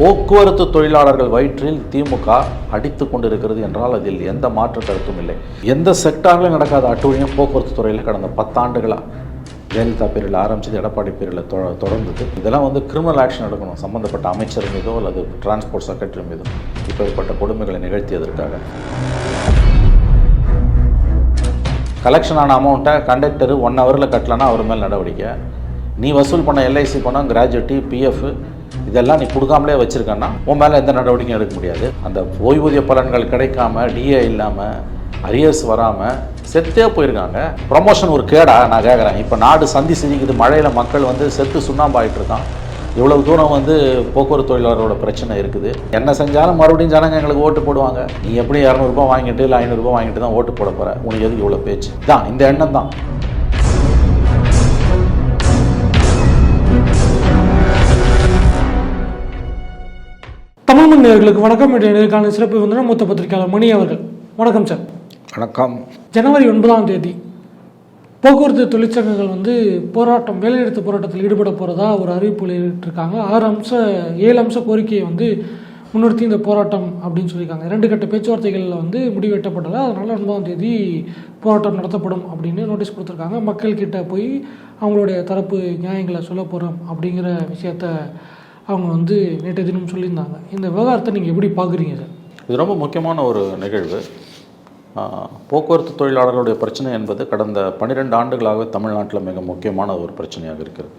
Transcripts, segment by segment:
போக்குவரத்து தொழிலாளர்கள் வயிற்றில் திமுக அடித்து கொண்டிருக்கிறது என்றால் அதில் எந்த மாற்று கருத்தும் இல்லை. எந்த செக்டாரிலும் நடக்காத அட்டுழியம் போக்குவரத்து துறையில் கடந்த பத்தாண்டுகளாக ஜெயலலிதா பேரில் ஆரம்பிச்சது எடப்பாடி பேரில் தொ தொடர்ந்தது. இதெல்லாம் வந்து கிரிமினல் ஆக்ஷன் எடுக்கணும். சம்மந்தப்பட்ட அமைச்சர் மீதோ அல்லது டிரான்ஸ்போர்ட் செக்ரட்டரி மீதோ இப்படிப்பட்ட கொடுமைகளை நிகழ்த்தியதற்காக. கலெக்ஷன் ஆன அமௌண்ட்டை கண்டக்டர் ஒன் ஹவரில் கட்டலன்னா அவர் மேல் நடவடிக்கை. நீ வசூல் பண்ண எல்ஐசி பணம் கிராஜுவிட்டி பிஎஃப் இதெல்லாம் நீ கொடுக்காமலே வச்சுருக்கன்னா உன் மேலே எந்த நடவடிக்கையும் எடுக்க முடியாது. அந்த ஓய்வூதிய பலன்கள் கிடைக்காம டிஏ இல்லாமல் அரியர்ஸ் வராமல் செத்தே போயிருக்காங்க. ப்ரமோஷன் ஒரு கேடா நான் கேட்குறேன் இப்போ நாடு சந்தி சிரிக்குது மழையில் மக்கள் வந்து செத்து சுண்ணாம்பாயிட்டு இருக்கான். இவ்வளவு தூரம் வந்து போக்குவரத்து தொழிலாளரோட பிரச்சனை இருக்குது. என்ன செஞ்சாலும் மறுபடியும் ஜனங்க எங்களுக்கு ஓட்டு போடுவாங்க. நீ எப்படி இரநூறுபா வாங்கிட்டு இல்லை ஐநூறுரூபா வாங்கிட்டு தான் ஓட்டு போட போகிற உனக்கு எதுக்கு இவ்வளோ பேச்சு? தான் இந்த எண்ணம் தான். தமிழ் நேயர்களுக்கு வணக்கம் இன்றைய நேர்காணல் சிறப்பு விருந்தினர் மூத்த பத்திரிகையாளர் மணி அவர்கள். வணக்கம் சார். வணக்கம். ஜனவரி ஒன்பதாம் தேதி போக்குவரத்து தொழிற்சங்கங்கள் வந்து போராட்டம் வேலைநிறுத்த போராட்டத்தில் ஈடுபட போகிறதா ஒரு அறிவிப்பு வெளியிட்டிருக்காங்க. ஆறு அம்ச ஏழு அம்ச கோரிக்கையை வந்து முன்னிறுத்தி இந்த போராட்டம் அப்படின்னு சொல்லியிருக்காங்க. இரண்டு கட்ட பேச்சுவார்த்தைகளில் வந்து முடிவு எட்டப்படலை அதனால் ஒன்பதாம் தேதி போராட்டம் நடத்தப்படும் அப்படின்னு நோட்டீஸ் கொடுத்துருக்காங்க. மக்கள் கிட்ட போய் அவங்களுடைய தரப்பு நியாயங்களை சொல்ல போகிறோம் அப்படிங்கிற விஷயத்த அவங்க வந்து நேற்று தினம் சொல்லியிருந்தாங்க. இந்த விவகாரத்தை நீங்கள் எப்படி பார்க்குறீங்க சார்? இது ரொம்ப முக்கியமான ஒரு நிகழ்வு. போக்குவரத்து தொழிலாளர்களுடைய பிரச்சனை என்பது கடந்த பன்னிரெண்டு ஆண்டுகளாகவே தமிழ்நாட்டில் மிக முக்கியமான ஒரு பிரச்சனையாக இருக்கிறது.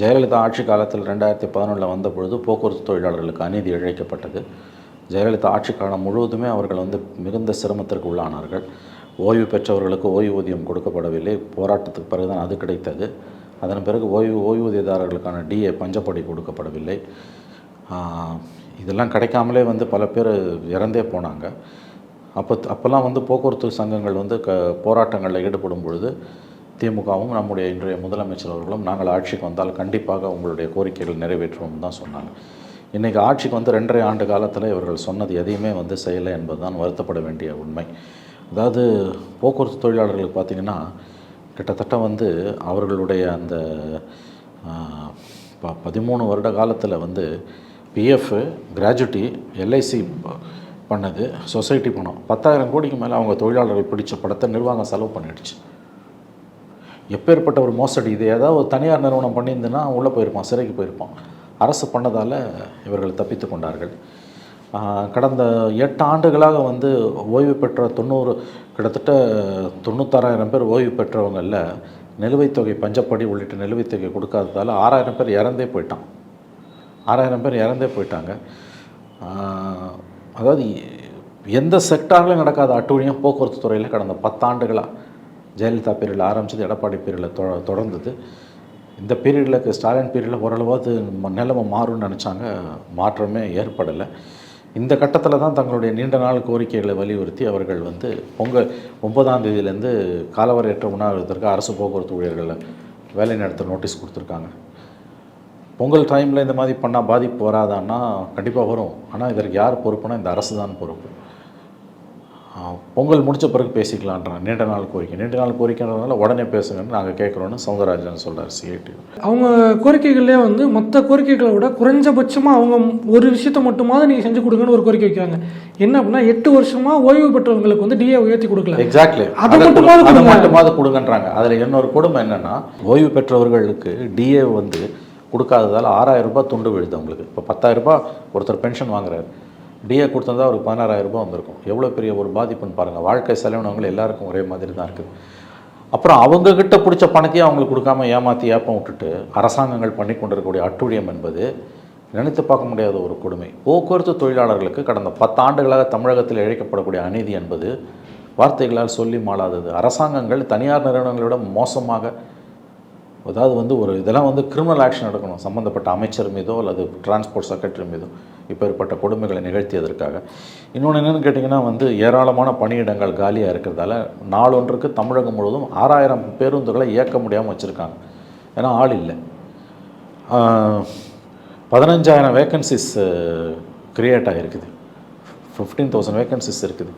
ஜெயலலிதா ஆட்சி காலத்தில் ரெண்டாயிரத்தி பதினொன்றில் வந்த பொழுது போக்குவரத்து தொழிலாளர்களுக்கு அநீதி இழைக்கப்பட்டது. ஜெயலலிதா ஆட்சி காலம் முழுவதுமே அவர்கள் வந்து மிகுந்த சிரமத்திற்கு உள்ளானார்கள். ஓய்வு பெற்றவர்களுக்கு ஓய்வூதியம் கொடுக்கப்படவில்லை. போராட்டத்துக்கு பிறகுதான் அது கிடைத்தது. அதன் பிறகு ஓய்வு ஓய்வூதியதாரர்களுக்கான டிஏ பஞ்சப்படி கொடுக்கப்படவில்லை. இதெல்லாம் கிடைக்காமலே வந்து பல பேர் இறந்தே போனாங்க. அப்போ அப்போல்லாம் வந்து போக்குவரத்து சங்கங்கள் வந்து க போராட்டங்களில் ஈடுபடும் பொழுது திமுகவும் நம்முடைய இன்றைய முதலமைச்சர் அவர்களும் நாங்கள் ஆட்சிக்கு வந்தால் கண்டிப்பாக உங்களுடைய கோரிக்கைகள் நிறைவேற்றுவோம் தான் சொன்னாங்க. இன்றைக்கி ஆட்சிக்கு வந்து ரெண்டரை ஆண்டு காலத்தில் இவர்கள் சொன்னது எதையுமே வந்து செய்யலை என்பதுதான் வருத்தப்பட வேண்டிய உண்மை. அதாவது போக்குவரத்து தொழிலாளர்களுக்கு பார்த்திங்கன்னா கிட்டத்தட்ட வந்து அவர்களுடைய அந்த ப பதிமூணு வருட காலத்தில் வந்து பிஎஃப் கிராஜுவிட்டி எல்ஐசி பண்ணது சொசைட்டி பணம் பத்தாயிரம் கோடிக்கு மேலே அவங்க தொழிலாளர்கள் பிடிச்ச படத்தை நிர்வாகம் செலவு பண்ணிடுச்சு. எப்பேற்பட்ட ஒரு மோசடி இது ஏதாவது ஒரு தனியார் நிறுவனம் பண்ணியிருந்துன்னா உள்ளே போயிருப்பான் சிறைக்கு போயிருப்பான். அரசு பண்ணதால் இவர்கள் தப்பித்து கொண்டார்கள். கடந்த எட்டு ஆண்டுகளாக வந்து ஓய்வு பெற்ற தொண்ணூறு கிட்டத்தட்ட தொண்ணூத்தாறாயிரம் பேர் ஓய்வு பெற்றவங்களில் நிலுவைத் தொகை பஞ்சப்படி உள்ளிட்ட நிலுவைத் தொகை கொடுக்காததால் ஆறாயிரம் பேர் இறந்தே போயிட்டான். ஆறாயிரம் பேர் இறந்தே போயிட்டாங்க. அதாவது எந்த செக்டார்லையும் நடக்காத அட்டூழியம் போக்குவரத்து துறையில் கடந்த பத்தாண்டுகளாக ஜெயலலிதா பீரியடில் ஆரம்பித்தது எடப்பாடி பீரியடில் தொ தொடர்ந்தது. இந்த பீரியடில் ஸ்டாலின் பீரியடில் ஓரளவாவது ம- நிலைமை மாறும்னு நினச்சாங்க. மாற்றமே ஏற்படலை. இந்த கட்டத்தில் தான் தங்களுடைய நீண்ட நாள் கோரிக்கைகளை வலியுறுத்தி அவர்கள் வந்து பொங்கல் ஒன்பதாம் தேதியிலேருந்து காலவரையற்ற உண்ணாவிரதத்திற்கு அரசு போக்குவரத்து ஊழியர்களை வேலை நடத்த நோட்டீஸ் கொடுத்துருக்காங்க. பொங்கல் டைமில் இந்த மாதிரி பண்ணால் பாதிப்பு வராதான்னா கண்டிப்பாக வரும். ஆனால் இதற்கு யார் பொறுப்புனா இந்த அரசு தான் பொறுப்பு. பொங்கல் முடிச்ச பிறகு பேசிக்கலான்றான் நீண்ட நாள் கோரிக்கை. நீண்ட நாள் கோரிக்கைன்றதுனால உடனே பேசுங்கன்னு நாங்கள் கேட்குறோன்னு சவுந்தரராஜன் சொல்கிறார் சிஐடி அவங்க கோரிக்கைகளே வந்து மற்ற கோரிக்கைகளை விட குறைஞ்சபட்சமாக அவங்க ஒரு விஷயத்த மட்டுமாவது நீங்கள் செஞ்சு கொடுங்கன்னு ஒரு கோரிக்கை வைக்கிறாங்க. என்ன அப்படின்னா எட்டு வருஷமா ஓய்வு பெற்றவங்களுக்கு வந்து டிஏ உயர்த்தி கொடுக்கல. எக்ஸாக்ட்லி அதை மட்டுமாவது அதை. மட்டுமாவது கொடுங்கன்றாங்க. அதில் இன்னொரு கொடுமை என்னென்னா ஓய்வு பெற்றவர்களுக்கு டிஏ வந்து கொடுக்காததால் ஆறாயிரம் ரூபாய் துண்டு விழுது அவங்களுக்கு. இப்போ பத்தாயிரம் ரூபாய் ஒருத்தர் பென்ஷன் வாங்குறாரு. டிஏ கொடுத்துருந்தா ஒரு பதினாறாயிரம் ரூபாய் வந்திருக்கும். எவ்வளோ பெரிய ஒரு பாதிப்புன்னு பாருங்கள் வாழ்க்கை செலவினவங்க எல்லாருக்கும் ஒரே மாதிரி தான் இருக்குது அப்புறம் அவங்கக்கிட்ட பிடிச்ச பணத்தையும் அவங்களுக்கு கொடுக்காம ஏமாற்றி ஏப்பம் விட்டுட்டு அரசாங்கங்கள் பண்ணி கொண்டிருக்கக்கூடிய அட்டுழியம் என்பது நினைத்து பார்க்க முடியாத ஒரு கொடுமை. போக்குவரத்து தொழிலாளர்களுக்கு கடந்த பத்தாண்டுகளாக தமிழகத்தில் இழைக்கப்படக்கூடிய அநீதி என்பது வார்த்தைகளால் சொல்லி மாளாதது. அரசாங்கங்கள் தனியார் நிறுவனங்களோட மோசமாக அதாவது வந்து ஒரு இதெல்லாம் வந்து கிரிமினல் ஆக்ஷன் எடுக்கணும் சம்மந்தப்பட்ட அமைச்சர் மீதோ அல்லது டிரான்ஸ்போர்ட் செக்ரட்டரி மீதோ இப்பேற்பட்ட கொடுமைகளை நிகழ்த்தியதற்காக. இன்னொன்று என்னென்னு கேட்டிங்கன்னா வந்து ஏராளமான பணியிடங்கள் காலியாக இருக்கிறதால நாளொன்றுக்கு தமிழகம் முழுவதும் ஆறாயிரம் பேருந்துகளை இயக்க முடியாமல் வச்சுருக்காங்க. ஏன்னா ஆள் இல்லை. பதினஞ்சாயிரம் வேக்கன்சிஸ் க்ரியேட் ஆகிருக்குது. ஃபிஃப்டீன் தௌசண்ட் வேக்கன்சிஸ் இருக்குது.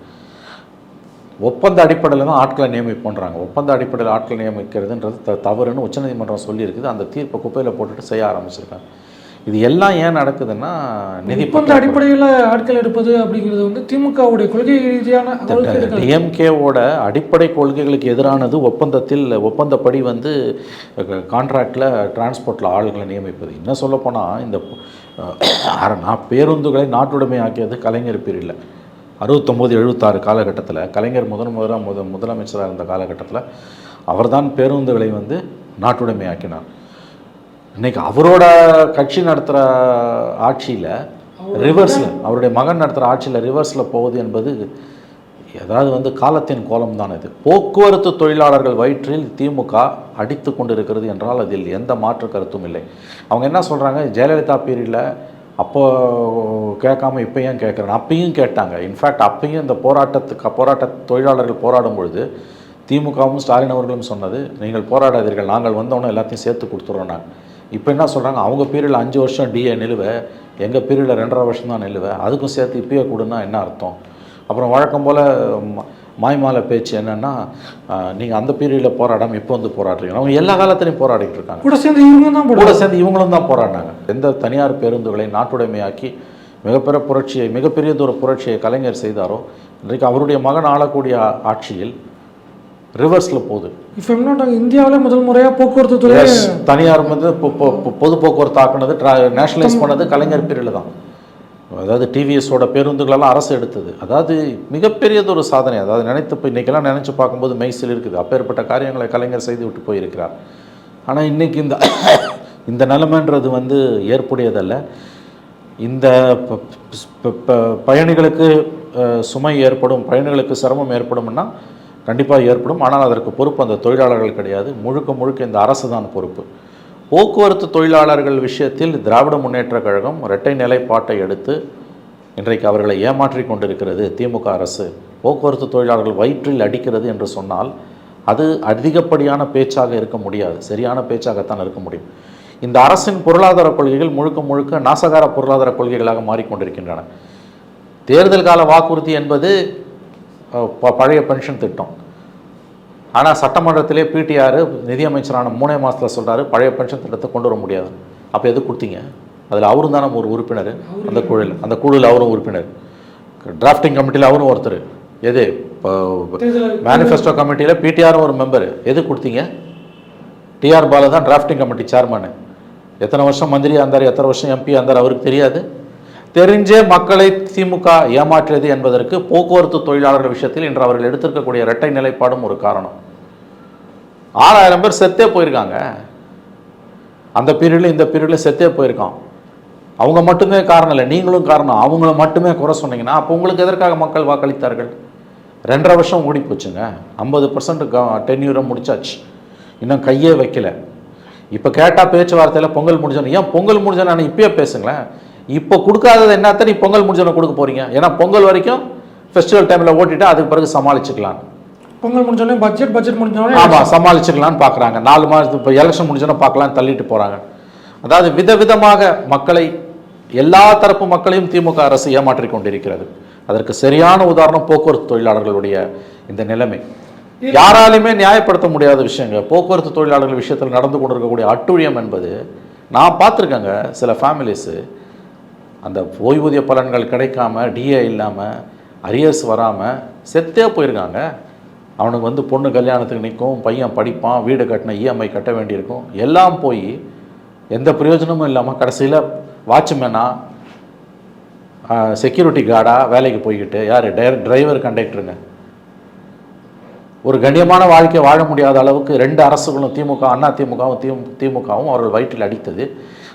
ஒப்பந்த அடிப்படையில் தான் ஆட்களை நியமிப்போன்றாங்க ஒப்பந்த அடிப்படையில் ஆட்களை நியமிக்கிறதுன்றது த தவறுன்னு உச்சநீதிமன்றம் சொல்லியிருக்குது அந்த தீர்ப்பை குப்பையில் போட்டுட்டு செய்ய ஆரம்பிச்சிருக்காங்க இது எல்லாம் ஏன் நடக்குதுன்னா நிதி இப்போ இந்த அடிப்படையில் ஆட்கள் எடுப்பது அப்படிங்கிறது வந்து திமுகவுடைய கொள்கை ரீதியான. டிஎம்கேவோட அடிப்படை கொள்கைகளுக்கு எதிரானது ஒப்பந்தத்தில் ஒப்பந்தப்படி வந்து கான்ட்ராக்டில் டிரான்ஸ்போர்ட்டில் ஆளுகளை நியமிப்பது இன்னும் சொல்லப்போனால் இந்த நான் பேருந்துகளை நாட்டுடைமை ஆக்கியது கலைஞர் பீரியடில் அறுபத்தொம்போது எழுபத்தாறு காலகட்டத்தில் கலைஞர் முதன் முதலாக முத முதலமைச்சராக இருந்த காலகட்டத்தில் அவர்தான் பேருந்துகளை வந்து நாட்டுடைமை ஆக்கினார். இன்னைக்கு அவரோட கட்சி நடத்துகிற ஆட்சியில் ரிவர்ஸில் அவருடைய மகன் நடத்துகிற ஆட்சியில் ரிவர்ஸில் போவது என்பது ஏதாவது வந்து காலத்தின் கோலம் தான் இது. போக்குவரத்து தொழிலாளர்கள் வயிற்றில் திமுக அடித்து கொண்டிருக்கிறது என்றால் அதில் எந்த மாற்று கருத்தும் இல்லை. அவங்க என்ன சொல்கிறாங்க ஜெயலலிதா பீரியடில் அப்போ கேட்காம இப்போ ஏன் கேட்குறேன்? அப்பயும் கேட்டாங்க. இன்ஃபேக்ட் அப்பயும் இந்த போராட்டத்துக்கு போராட்ட தொழிலாளர்கள் போராடும் பொழுது திமுகவும் ஸ்டாலின் அவர்களும் சொன்னது நீங்கள் போராடாதீர்கள். நாங்கள் வந்தோன்னே எல்லாத்தையும் சேர்த்து கொடுத்துட்றோம் நாங்கள் இப்போ என்ன சொல்கிறாங்க அவங்க பீரியடில் அஞ்சு வருஷம் டிஏ நிலுவை எங்கள் பீரியடில் ரெண்டரை வருஷம் தான் நிலுவை அதுக்கும் சேர்த்து இப்பயே கொடுன்னா என்ன அர்த்தம்? அப்புறம் வழக்கம் போல் மாய்மால பேச்சு என்னென்னா நீங்கள் அந்த பீரியடில் போராடாமல் இப்போ வந்து போராடுறீங்க. அவங்க எல்லா காலத்துலையும் போராடிட்டு இருக்காங்க. கூட சேர்ந்து இவங்க தான் கூட சேர்ந்து இவங்களும் தான் போராடினாங்க எந்த தனியார் பேருந்துகளை நாட்டுடைமையாக்கி மிகப்பெரிய புரட்சியை மிகப்பெரியதொரு புரட்சியை கலைஞர் செய்தாரோ இன்றைக்கு அவருடைய மகன் ஆளக்கூடிய ஆட்சியில் ரிவர்ஸில் போகுது. இப்போ இந்தியாவிலே முதல் முறையாக போக்குவரத்து துறை தனியார் வந்து பொது போக்குவரத்து ஆக்குனது நேஷனலைஸ் பண்ணது கலைஞர் பீரியடில் தான். அதாவது டிவிஎஸோட பேருந்துகளெல்லாம் அரசு எடுத்தது. அதாவது மிகப்பெரியதொரு சாதனை. அதாவது நினைத்து இப்போ இன்றைக்கெல்லாம் நினச்சி பார்க்கும்போது மெய்சில் இருக்குது. அப்பேற்பட்ட காரியங்களை கலைஞர் செய்து விட்டு போயிருக்கிறார். ஆனால் இன்றைக்கி இந்த இந்த நிலைமைன்றது வந்து ஏற்புடையதல்ல. இந்த பயணிகளுக்கு சுமை ஏற்படும் பயணிகளுக்கு சிரமம் ஏற்படும்னா கண்டிப்பாக ஏற்படும். ஆனால் அதற்கு பொறுப்பு அந்த தொழிலாளர்கள் கிடையாது. முழுக்க முழுக்க இந்த அரசு தான் பொறுப்பு. போக்குவரத்து தொழிலாளர்கள் விஷயத்தில் திராவிட முன்னேற்றக் கழகம் இரட்டை நிலைப்பாட்டை எடுத்து இன்றைக்கு அவர்களை ஏமாற்றி கொண்டிருக்கிறது. திமுக அரசு போக்குவரத்து தொழிலாளர்கள் வயிற்றில் அடிக்கிறது என்று சொன்னால் அது அதிகப்படியான பேச்சாக இருக்க முடியாது. சரியான பேச்சாகத்தான் இருக்க முடியும். இந்த அரசின் பொருளாதார கொள்கைகள் முழுக்க முழுக்க நாசகார பொருளாதார கொள்கைகளாக மாறிக்கொண்டிருக்கின்றன. தேர்தல் கால வாக்குறுதி என்பது ப- பழைய பென்ஷன் திட்டம். ஆனால் சட்டமன்றத்திலே பிடிஆர் நிதியமைச்சரான மூணே மாதத்தில் சொல்றாரு பழைய பென்ஷன் திட்டத்தை கொண்டு வர முடியாது. அப்போ எது கொடுத்தீங்க? அதில் அவரும் தானே ஒரு உறுப்பினர். அந்த குழுவில் அந்த குழுவில் அவரும் உறுப்பினர். டிராஃப்டிங் கமிட்டியில் அவரும் ஒருத்தர். எது? இப்போ மேனிஃபெஸ்டோ கமிட்டியில் பிடிஆரும் ஒரு மெம்பர் எது கொடுத்தீங்க? டிஆர் பாலா தான் டிராஃப்டிங் கமிட்டி சேர்மனு எத்தனை வருஷம் மந்திரியாக இருந்தார் எத்தனை வருஷம் எம்பி இருந்தார் அவருக்கு தெரியாது. தெரிஞ்சே மக்களை திமுக ஏமாற்றியது என்பதற்கு போக்குவரத்து தொழிலாளர்கள் விஷயத்தில் இன்று அவர்கள் எடுத்திருக்கக்கூடிய இரட்டை நிலைப்பாடும் ஒரு காரணம். ஆறாயிரம் பேர் செத்தே போயிருக்காங்க. அந்த பீரியடில் இந்த பீரியடில் செத்தே போயிருக்கான். அவங்க மட்டுமே காரணம் இல்லை நீங்களும் காரணம். அவங்கள மட்டுமே குறை சொன்னீங்கன்னா அப்போ உங்களுக்கு எதற்காக மக்கள் வாக்களித்தார்கள்? ரெண்டரை வருஷம் ஓடி போச்சுங்க. ஐம்பது பர்சன்ட் டென்யூரை முடிச்சாச்சு. இன்னும் கையே வைக்கல. இப்போ கேட்டால் பேச்சுவார்த்தையில் பொங்கல் முடிஞ்சோன்னு ஏன் பொங்கல் முடிஞ்சோன்னு நான் இப்பயே பேசுங்களேன். இப்போ கொடுக்காதது என்னத்த நீ பொங்கல் முடிஞ்சோன்னு கொடுக்க போறீங்க? ஏன்னா பொங்கல் வரைக்கும் ஃபெஸ்டிவல் டைமில் ஓட்டிட்டு அதுக்கு பிறகு சமாளிச்சுக்கலாம் பொங்கல் முடிஞ்சோடனே பட்ஜெட் பட்ஜெட் முடிஞ்சோடனே ஆமாம் சமாளிச்சுக்கலாம்னு பார்க்குறாங்க நாலு மாதத்துக்கு இப்போ எலெக்ஷன் முடிஞ்சோன்னா பார்க்கலாம்னு தள்ளிட்டு போகிறாங்க அதாவது விதவிதமாக மக்களை எல்லா தரப்பு மக்களையும் திமுக அரசு ஏமாற்றிக் கொண்டிருக்கிறது. அதற்கு சரியான உதாரணம் போக்குவரத்து தொழிலாளர்களுடைய இந்த நிலைமை. யாராலையுமே நியாயப்படுத்த முடியாத விஷயங்க. போக்குவரத்து தொழிலாளர்கள் விஷயத்தில் நடந்து கொண்டிருக்கக்கூடிய அட்டுழியம் என்பது நான் பார்த்துருக்கேங்க சில ஃபேமிலிஸு அந்த ஓய்வூதிய பலன்கள் கிடைக்காம டிஏ இல்லாமல் அரியர்ஸ் வராமல் செத்தே போயிருக்காங்க. அவனுக்கு வந்து பொண்ணு கல்யாணத்துக்கு நிற்கும் பையன் படிப்பான் வீடு கட்டின இஎம்ஐ கட்ட வேண்டியிருக்கும். எல்லாம் போய் எந்த பிரயோஜனமும் இல்லாமல் கடைசியில் வாட்ச்மேனா செக்யூரிட்டி கார்டாக வேலைக்கு போய்கிட்டு யார்? டிரைவர் கண்டக்டருங்க ஒரு கண்ணியமான வாழ்க்கை வாழ முடியாத அளவுக்கு ரெண்டு அரசுகளும் திமுக அண்ணா திமுகவும் தி திமுகவும் அவர்கள் வயிற்றில் அடித்தது.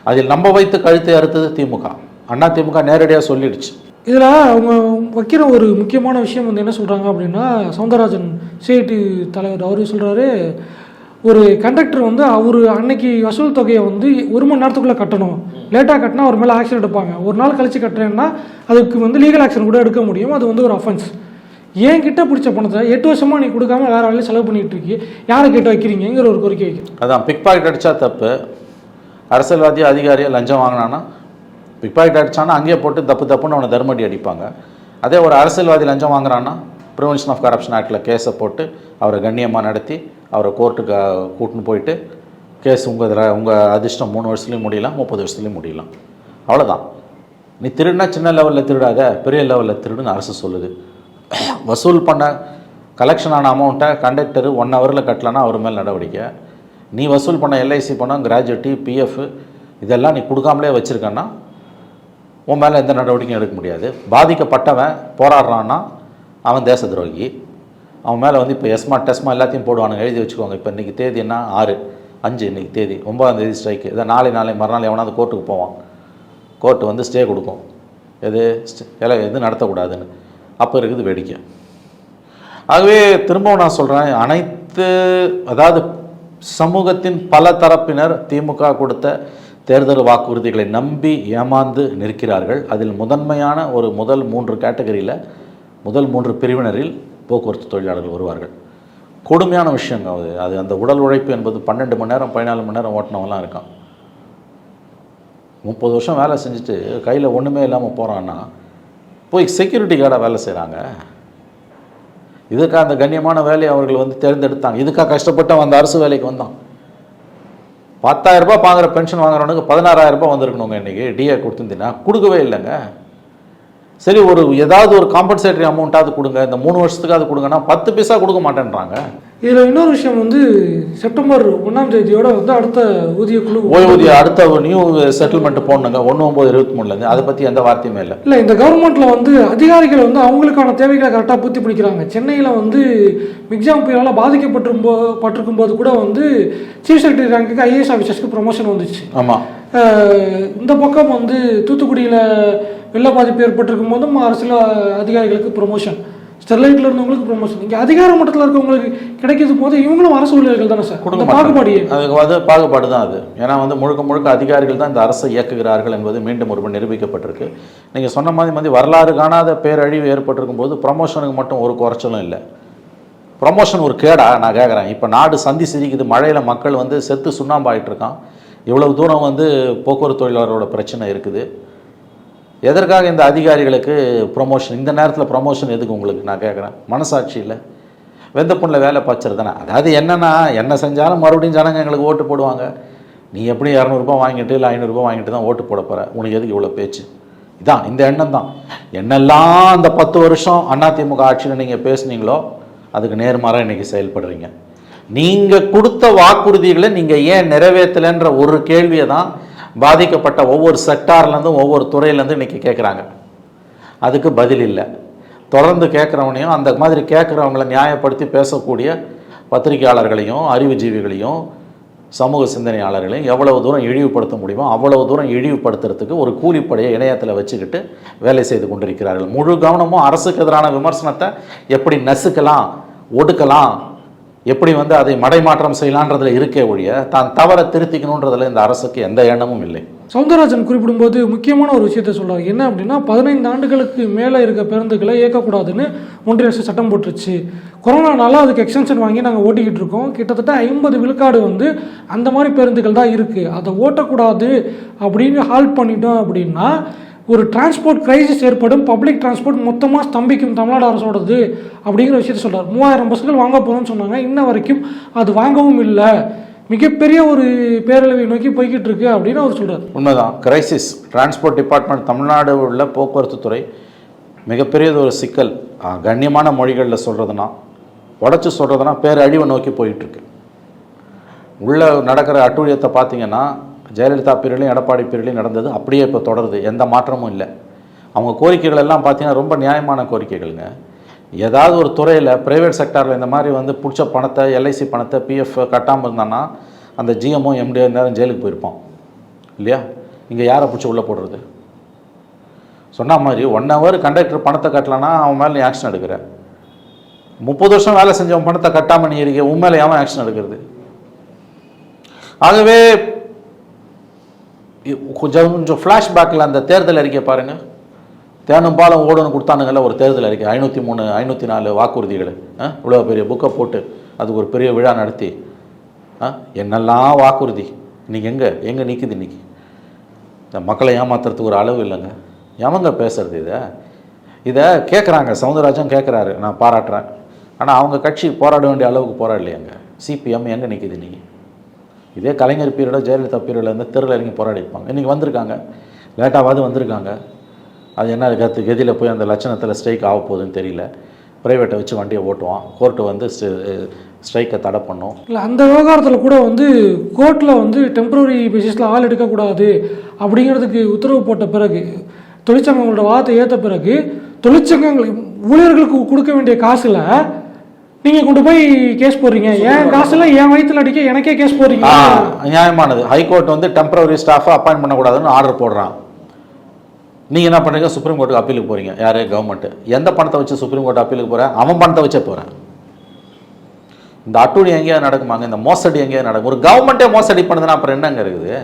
அதில் நம்ம வைத்து கழுத்தை அறுத்தது திமுக. அண்ணா திமுக நேரடியாக சொல்லிடுச்சு. இதில் அவங்க வைக்கிற ஒரு முக்கியமான விஷயம் வந்து என்ன சொல்கிறாங்க அப்படின்னா சவுந்தரராஜன் சிஐடி தலைவர் அவரு சொல்கிறாரு ஒரு கண்டக்டர் வந்து அவர் அன்னைக்கு வசூல் தொகையை வந்து ஒரு மணி நேரத்துக்குள்ளே கட்டணும். லேட்டாக கட்டினா அவர் மேலே ஆக்ஷன் எடுப்பாங்க. ஒரு நாள் கழித்து கட்டுறேன்னா அதுக்கு வந்து லீகல் ஆக்ஷன் கூட எடுக்க முடியும். அது வந்து ஒரு அஃபென்ஸ் ஏன் கிட்ட பிடிச்ச பணத்தை எட்டு வருஷமாக நீ கொடுக்காம வேறு வேலையில் செலவு பண்ணிகிட்டு இருக்கி யாரை கேட்டு வைக்கிறீங்கிற ஒரு கோரிக்கை வைக்கிறேன் அதான் பிக் பாக்கெட் அடித்தா தப்பு. அரசியல்வாதி அதிகாரியை லஞ்சம் வாங்கினான்னா பிக் பாக்கெட் அடித்தானா அங்கேயே போட்டு தப்பு தப்புன்னு அவனை தர்மடி அடிப்பாங்க. அதே ஒரு அரசியல்வாதி லஞ்சம் வாங்குறான்னா ப்ரிவென்ஷன் ஆஃப் கரப்ஷன் ஆக்டில் கேஸை போட்டு அவரை கண்ணியமாக நடத்தி அவரை கோர்ட்டுக்கு கூட்டின்னு போயிட்டு கேஸ் உங்கள் இதில் உங்கள் அதிர்ஷ்டம் மூணு வருஷத்துலேயும் முடியலாம் முப்பது வருஷத்துலேயும் முடியலாம். அவ்வளோதான் நீ திருடினா சின்ன லெவலில் திருடாத பெரிய லெவலில் திருடுன்னு அரசு சொல்லுது. வசூல் பண்ண கலெக்ஷன் ஆன அமௌண்ட்டை கண்டக்டர் ஒன் ஹவரில் கட்டலன்னா அவர் மேல் நடவடிக்கை. நீ வசூல் பண்ண எல்ஐசி பணம் கிராஜுவிட்டி பிஎஃப் இதெல்லாம் நீ கொடுக்காமலே வச்சுருக்கன்னா உன் மேலே எந்த நடவடிக்கையும் எடுக்க முடியாது. பாதிக்கப்பட்டவன் போராடுறான்னா அவன் தேச துரோகி. அவன் மேலே வந்து இப்போ எஸ்மா டெஸ்மா எல்லாத்தையும் போடுவானுங்க. எழுதி வச்சுக்கோங்க. இப்போ இன்றைக்கி தேதி என்ன? ஆறு. அஞ்சு இன்றைக்கி தேதி. ஒன்பதாம் தேதி ஸ்ட்ரைக்கு இதை நாளை நாளை மறுநாள் எவனாவது கோர்ட்டுக்கு போவான். கோர்ட்டு வந்து ஸ்டே கொடுக்கும். எது? st- எல எது நடத்தக்கூடாதுன்னு. அப்போ இருக்குது வேடிக்கை. ஆகவே திரும்பவும் நான் சொல்கிறேன் அனைத்து அதாவது சமூகத்தின் பல தரப்பினர் திமுக கொடுத்த தேர்தல் வாக்குறுதிகளை நம்பி ஏமாந்து நிற்கிறார்கள். அதில் முதன்மையான ஒரு முதல் மூன்று கேட்டகரியில் முதல் மூன்று பிரிவினரில் போக்குவரத்து தொழிலாளர்கள் வருவார்கள். கொடுமையான விஷயங்க அது. அது அந்த உடல் உழைப்பு என்பது பன்னெண்டு மணி நேரம் பதினாலு மணி நேரம் ஓட்டினவங்களாம் இருக்கான். முப்பது வருஷம் வேலை செஞ்சுட்டு கையில் ஒன்றுமே இல்லாமல் போகிறான்னா போய் செக்யூரிட்டி கார்டாக வேலை செய்கிறாங்க இதுக்காக அந்த கண்ணியமான வேலையை அவர்கள் வந்து தேர்ந்தெடுத்தாங்க. இதுக்காக கஷ்டப்பட்டு அந்த அரசு வேலைக்கு வந்தான். பத்தாயிரரூபா வாங்குற பென்ஷன் வாங்குறவனுக்கு பதினாறாயிரம் ரூபாய் வந்திருக்கணுங்க இன்றைக்கி டிஏ கொடுத்துருந்தீங்கன்னா கொடுக்கவே இல்லைங்க. சரி ஒரு ஏதாவது ஒரு காம்பன்சேட்டரி அமௌண்ட்டாவது கொடுங்க. இந்த மூணு வருஷத்துக்காவது கொடுங்கன்னா பத்து பைசா கொடுக்க மாட்டேன்றாங்க. இதில் இன்னொரு விஷயம் வந்து செப்டம்பர் ஒன்றாம் தேதியோட வந்து அடுத்த ஊதிய குழு ஓய்வூதிய அடுத்த நியூ செட்டில்மெண்ட் போடணுங்க. ஒன்று ஒம்பது இருபத்தி மூணுலேருந்து அதை பற்றி எந்த வார்த்தையுமே இல்லை. இல்லை இந்த கவர்மெண்ட்ல வந்து அதிகாரிகள் வந்து அவங்களுக்கான தேவைகளை கரெக்டாக பூர்த்தி பண்ணிக்கிறாங்க. சென்னையில் வந்து மிக்ஜாம் புயலால் பாதிக்கப்பட்டிருக்கும் பட்டிருக்கும் போது கூட வந்து சீஃப் செக்ரட்டரி ரேங்க்குக்கு ஐஏஎஸ் ஆஃபீஸர்ஸ்க்கு ப்ரொமோஷன் வந்துச்சு. ஆமாம் இந்த பக்கம் வந்து தூத்துக்குடியில் வெள்ள பாதிப்பு ஏற்பட்டிருக்கும் போதும் அரசியல் அதிகாரிகளுக்கு ப்ரொமோஷன் ஸ்டெர்லைட்டில் இருந்தவங்களுக்கு ப்ரொமோஷன் இங்கே அதிகார மட்டத்தில் இருக்கவங்களுக்கு கிடைக்கிறது போது இவங்களும் அரசு ஊழியர்கள் தானே சார்? இந்த பாகுபாடு வந்து பாகுபாடு தான் அது. ஏன்னா வந்து முழுக்க முழுக்க அதிகாரிகள் தான் இந்த அரசை இயக்குகிறார்கள் என்பது மீண்டும் ஒருவன் நிரூபிக்கப்பட்டிருக்கு. நீங்கள் சொன்ன மாதிரி மாதிரி வரலாறு காணாத பேரழிவு ஏற்பட்டிருக்கும் போது ப்ரமோஷனுக்கு மட்டும் ஒரு குறைச்சலும் இல்லை. ப்ரமோஷன் ஒரு கேடா நான் கேட்குறேன் இப்போ நாடு சந்தி சிரிக்குது மழையில் மக்கள் வந்து செத்து சுண்ணாம்பாயிட்டு இருக்கான். இவ்வளவு தூரம் வந்து போக்குவரத்து தொழிலாளரோட பிரச்சனை இருக்குது. எதற்காக இந்த அதிகாரிகளுக்கு ப்ரொமோஷன் இந்த நேரத்தில் ப்ரொமோஷன் எதுக்கு உங்களுக்கு நான் கேட்குறேன் மனசாட்சி இல்லை. வெந்த புண்ணில் வேலை பாய்ச்சல் தானே. அதாவது என்னென்னா என்ன செஞ்சாலும் மறுபடியும் ஜனங்க எங்களுக்கு ஓட்டு போடுவாங்க. நீ எப்படி இரநூறுபா வாங்கிட்டு இல்லை ஐநூறுரூபா வாங்கிட்டு தான் ஓட்டு போட போகிற உனக்கு எதுக்கு இவ்வளோ பேச்சு? இதான் இந்த எண்ணம் தான். என்னெல்லாம் அந்த பத்து வருஷம் அதிமுக ஆட்சியில் நீங்கள் பேசுனீங்களோ அதுக்கு நேர்மாறாக இன்றைக்கி செயல்படுறீங்க. நீங்கள் கொடுத்த வாக்குறுதிகளை நீங்கள் ஏன் நிறைவேற்றலைன்ற ஒரு கேள்வியை தான் பாதிக்கப்பட்ட ஒவ்வொரு செக்டார்லேருந்தும் ஒவ்வொரு துறையிலேருந்து இன்றைக்கி கேட்குறாங்க அதுக்கு பதில் இல்லை. தொடர்ந்து கேட்குறவனையும் அந்த மாதிரி கேட்குறவங்கள நியாயப்படுத்தி பேசக்கூடிய பத்திரிகையாளர்களையும் அறிவுஜீவிகளையும் சமூக சிந்தனையாளர்களையும் எவ்வளவு தூரம் இழிவுபடுத்த முடியுமோ அவ்வளவு தூரம் இழிவுபடுத்துறதுக்கு ஒரு கூலிப்படையை இணையத்தில் வச்சுக்கிட்டு வேலை செய்து கொண்டிருக்கிறார்கள். முழு கவனமும் அரசுக்கு எதிரான விமர்சனத்தை எப்படி நசுக்கலாம் ஒடுக்கலாம் எப்படி வந்து அதை மடைமாற்றம் செய்யலான்றதுல இருக்கே ஒழிய தான் தவற திருத்திக்கணுன்றதுல இந்த அரசுக்கு எந்த எண்ணமும் இல்லை. சவுந்தரராஜன் குறிப்பிடும்போது முக்கியமான ஒரு விஷயத்தை சொல்றாரு. என்ன அப்படின்னா பதினைந்து ஆண்டுகளுக்கு மேலே இருக்க பேருந்துகளை இயக்கக்கூடாதுன்னு ஒன்றிய அரசு சட்டம் போட்டுருச்சு. கொரோனானால அதுக்கு எக்ஸ்டென்ஷன் வாங்கி நாங்கள் ஓட்டிக்கிட்டு இருக்கோம். கிட்டத்தட்ட ஐம்பது விழுக்காடு வந்து அந்த மாதிரி பேருந்துகள் தான் இருக்குது அதை ஓட்டக்கூடாது அப்படின்னு ஹால்ட் பண்ணிட்டோம் அப்படின்னா ஒரு டிரான்ஸ்போர்ட் கிரைசிஸ் ஏற்படும் பப்ளிக் டிரான்ஸ்போர்ட் மொத்தமாக ஸ்தம்பிக்கும் தமிழ்நாடு அரசோடது அப்படிங்கிற விஷயத்த சொல்கிறார் மூவாயிரம் பஸ்கள் வாங்க போகிறோம்னு சொன்னாங்க. இன்ன வரைக்கும் அது வாங்கவும் இல்லை. மிகப்பெரிய ஒரு பேரழிவை நோக்கி போய்கிட்டு இருக்கு அப்படின்னு அவர் சொல்கிறார் உண்மைதான். கிரைசிஸ் டிரான்ஸ்போர்ட் டிபார்ட்மெண்ட் தமிழ்நாடு உள்ள போக்குவரத்து துறை மிகப்பெரியது ஒரு சிக்கல். கண்ணியமான மொழிகளில் சொல்கிறதுனா உடச்சி சொல்கிறதுனா பேரழிவை நோக்கி போயிட்டுருக்கு. உள்ளே நடக்கிற அட்டூழியத்தை பார்த்தீங்கன்னா ஜெயலலிதா பீரியட்லையும் எடப்பாடி பீரியட்லையும் நடந்தது. அப்படியே இப்போ தொடருது. எந்த மாற்றமும் இல்லை. அவங்க கோரிக்கைகள் எல்லாம் பார்த்தீங்கன்னா ரொம்ப நியாயமான கோரிக்கைகள்ங்க. ஏதாவது ஒரு துறையில் ப்ரைவேட் செக்டாரில் இந்த மாதிரி வந்து பிடிச்ச பணத்தை எல்ஐசி பணத்தை பிஎஃப் கட்டாமல் இருந்தான்னா அந்த ஜிஎம்ஓ எம்டிஓ நேரம் ஜெயிலுக்கு போயிருப்பான். இல்லையா? இங்கே யாரை பிடிச்சி உள்ளே போடுறது? சொன்ன மாதிரி ஒன் ஹவர் கண்டக்டர் பணத்தை கட்டலன்னா அவன் மேலே நீ ஆக்ஷன் எடுக்கிற. முப்பது வருஷம் வேலை செஞ்சவன் பணத்தை கட்டாமல் நீ இருக்க உன் மேலே ஆக்ஷன் எடுக்கிறது? ஆகவே கொஞ்சம் கொஞ்சம் ஃப்ளாஷ்பேக்கில் அந்த தேர்தல் அறிக்கை பாருங்கள் தேனும் பாலம் ஓடணும் கொடுத்தானுங்கள ஒரு தேர்தல் அறிக்கை. ஐநூற்றி மூணு ஐநூற்றி நாலு வாக்குறுதிகள் இவ்வளோ பெரிய புக்கை போட்டு அதுக்கு ஒரு பெரிய விழா நடத்தி ஆ, என்னெல்லாம் வாக்குறுதி? இன்றைக்கி எங்கே? எங்கே நிற்குது இன்னைக்கு? இந்த மக்களை ஏமாத்துறதுக்கு ஒரு அளவு இல்லைங்க. எவங்க பேசுகிறது இதை? இதை கேட்குறாங்க சவுந்தரராஜன் கேட்குறாரு நான் பாராட்டுறேன். ஆனால் அவங்க கட்சி போராட வேண்டிய அளவுக்கு போராடலையாங்க. சிபிஎம் எங்கே நிற்குது இன்னைக்கு? இதே கலைஞர் பீரியடோ ஜெயலலிதா பீரியடில் இருந்து தெருவில் இறங்கி போராடி இருப்பாங்க. இன்றைக்கி வந்திருக்காங்க. லேட்டாவது வந்திருக்காங்க. அது என்ன கத்து கதியில் போய் அந்த லட்சணத்தில் ஸ்ட்ரைக் ஆக போகுதுன்னு தெரியல. ப்ரைவேட்டை வச்சு வண்டியை ஓட்டுவான். கோர்ட்டு வந்து ஸ்ட்ரைக்கை தடை பண்ணும். இல்லை அந்த விவகாரத்தில் கூட வந்து கோர்ட்டில் வந்து டெம்பரரி பேசிஸில் ஆள் எடுக்கக்கூடாது அப்படிங்கிறதுக்கு உத்தரவு போட்ட பிறகு தொழிற்சங்கங்களோட வாதத்தை ஏற்ற பிறகு தொழிற்சங்கங்கள் ஊழியர்களுக்கு கொடுக்க வேண்டிய காசில் நீங்கள் கொண்டு போய் கேஸ் போடுறீங்க. என் காசுல என் வயித்துல அடிக்க எனக்கே கேஸ் போடுறீங்க? நியாயமானது. ஹைகோர்ட் வந்து டெம்பரரி ஸ்டாஃபை அப்பாயின்ட் பண்ணக்கூடாதுன்னு ஆர்டர் போடுறான். நீங்கள் என்ன பண்ணுறீங்க சுப்ரீம் கோர்ட்டுக்கு அப்பீலுக்கு போகிறீங்க யார்? கவர்மெண்ட்டு எந்த பணத்தை வச்சு சுப்ரீம் கோர்ட் அப்பீலுக்கு போகிறேன் அவன் பணத்தை வச்சே போகிறேன் இந்த அட்டூழி எங்கேயாவது நடக்குமாங்க? இந்த மோசடி எங்கேயாவது நடக்கும்? ஒரு கவர்மெண்ட்டே மோசடி பண்ணுதுன்னா அப்புறம் என்னங்க இருக்குது?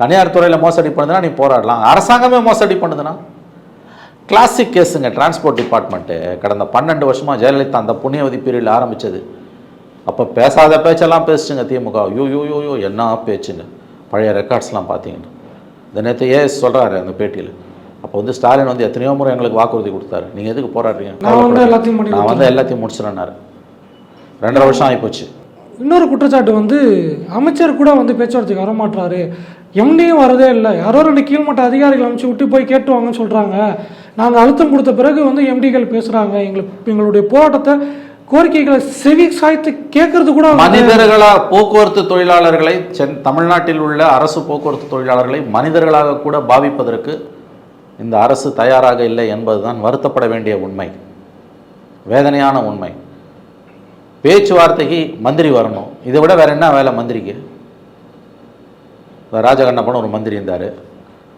தனியார் துறையில் மோசடி பண்ணுதுன்னா நீ போராடலாம். அரசாங்கமே மோசடி பண்ணுதுன்னா? கிளாசிக் கேஸுங்க டிரான்ஸ்போர்ட் டிபார்ட்மெண்ட்டு கடந்த பன்னெண்டு வருஷமாக ஜெயலலிதா அந்த புண்ணியவதி பீரியடில் ஆரம்பிச்சது. அப்போ பேசாத பேச்செல்லாம் பேசுச்சுங்க திமுக. யோ யோ யோ யோ என்ன பேச்சுங்க? பழைய ரெக்கார்ட்ஸ்லாம் பார்த்தீங்கன்னா. இந்த நேற்று ஏஎஸ் சொல்கிறாரு அந்த பேட்டியில். அப்போ வந்து ஸ்டாலின் வந்து எத்தனையோ முறை எங்களுக்கு வாக்குறுதி கொடுத்தாரு. நீங்கள் எதுக்கு போராடுறீங்க? நான் வந்து எல்லாத்தையும் நான் வந்து எல்லாத்தையும் முடிச்சிடனாரு ரெண்டரை வருஷம் ஆகிப்போச்சு. இன்னொரு குற்றச்சாட்டு வந்து அமைச்சர் கூட வந்து பேச்சுவார்த்தைக்கு வரமாட்டாரு எம்டியும் வரதே இல்லை. யாரோ ரெண்டு கீழ்மட்ட அதிகாரிகள் அனுப்பிச்சு விட்டு போய் கேட்டுவாங்கன்னு சொல்கிறாங்க நாங்கள் அழுத்தம் கொடுத்த பிறகு வந்து எம்டிகள் பேசுகிறாங்க எங்களுக்கு எங்களுடைய போராட்டத்தை கோரிக்கைகளை செவி சாய்த்து கேட்கறது கூட மனிதர்களா போக்குவரத்து தொழிலாளர்களை சென் தமிழ்நாட்டில் உள்ள அரசு போக்குவரத்து தொழிலாளர்களை மனிதர்களாக கூட பாவிப்பதற்கு இந்த அரசு தயாராக இல்லை என்பதுதான் வருத்தப்பட வேண்டிய உண்மை. வேதனையான உண்மை. பேச்சுவார்த்தைக்கு மந்திரி வரணும். இதை விட வேற என்ன வேலை மந்திரிக்கு? ராஜகண்ணப்பன் ஒரு மந்திரி இருந்தார்.